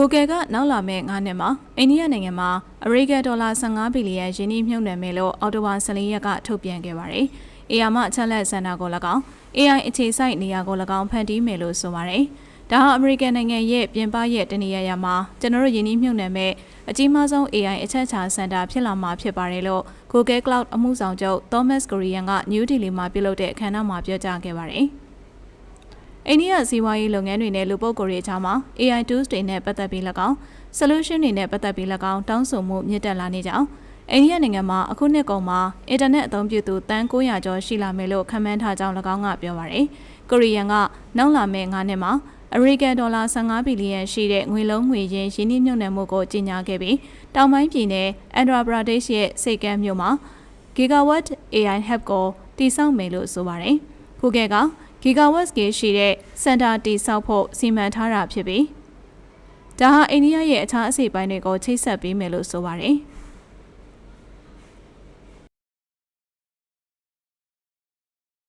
Google ကနောက်လာမယ့်9နှစ်မှာအိန္ဒိယနိုင်ငံမှာအမေရိကန်ဒေါ်လာ15ဘီလီယံယင်းနှိမ့်မြှုပ်နှံမယ်လို့အော်တိုဝါ14ရက်ကထုတ်ပြန်ခဲ့ပါတယ်။ AI မှအချက်လက်စင်တာကို၎င်း AI အခြေစိုက်နေရာကို၎င်းဖန်တီးမယ်လို့ဆိုပါတယ်။ဒါဟာအမေရိကန်နိုင်ငံရဲ့ပြင်ပရဲ့တနေရာရာမှာကျွန်တော်တို့ယင်းနှိမ့်မြှုပ်နှံမဲ့အကြီးမားဆုံး AI အချက်ချာစင်တာဖြစ်လာမှာဖြစ်ပါတယ်လို့ Google Cloud အမှုဆောင်ချုပ် Thomas Kurian က New Delhi မှာပြုလုပ်တဲ့အခမ်းအနားမှာပြောကြားခဲ့ပါတယ်။ အိန္ဒိယစီးပွားရေးလုပ်ငန်းတွေနဲ့လူပုဂ္ဂိုလ်တွေကြားမှာ AI tools တွေနဲ့ပတ်သက်ပြီး၎င်း solution တွေနဲ့ပတ်သက်ပြီး၎င်းတောင်းဆိုမှုမြင့်တက်လာနေကြောင်းအိန္ဒိယနိုင်ငံမှာအခုနှစ်ကုန်မှာအင်တာနက်အသုံးပြုသူတန်း900ကျော်ရှိလာမယ်လို့ခန့်မှန်းထားကြောင်း၎င်းကပြောပါရယ်။ကိုရီးယားကနောက်လာမယ့်9နှစ်မှာအမေရိကန်ဒေါ်လာ15ဘီလီယံရှိတဲ့ငွေလုံးငွေရင်းရင်းနှီးမြှုပ်နှံမှုကိုကြီးညာခဲ့ပြီးတောင်ပိုင်းပြည်နယ်အန်ဒရာဘရာဒေ့ရှ်ရဲ့စိတ်ကမ်းမြို့မှာ Gigawatt AI Hub ကိုတည်ဆောက်မယ်လို့ဆိုပါရယ်။ခုကဲက Gigawatt ကြီးရှိတဲ့စင်တာတည်ဆောက်ဖို့စီမံထားတာဖြစ်ပြီးဒါဟာအိန္ဒိယရဲ့အခြားအစိပ်ပိုင်းတွေကိုချိတ်ဆက်ပေးမယ်လို့ဆိုပါတယ်။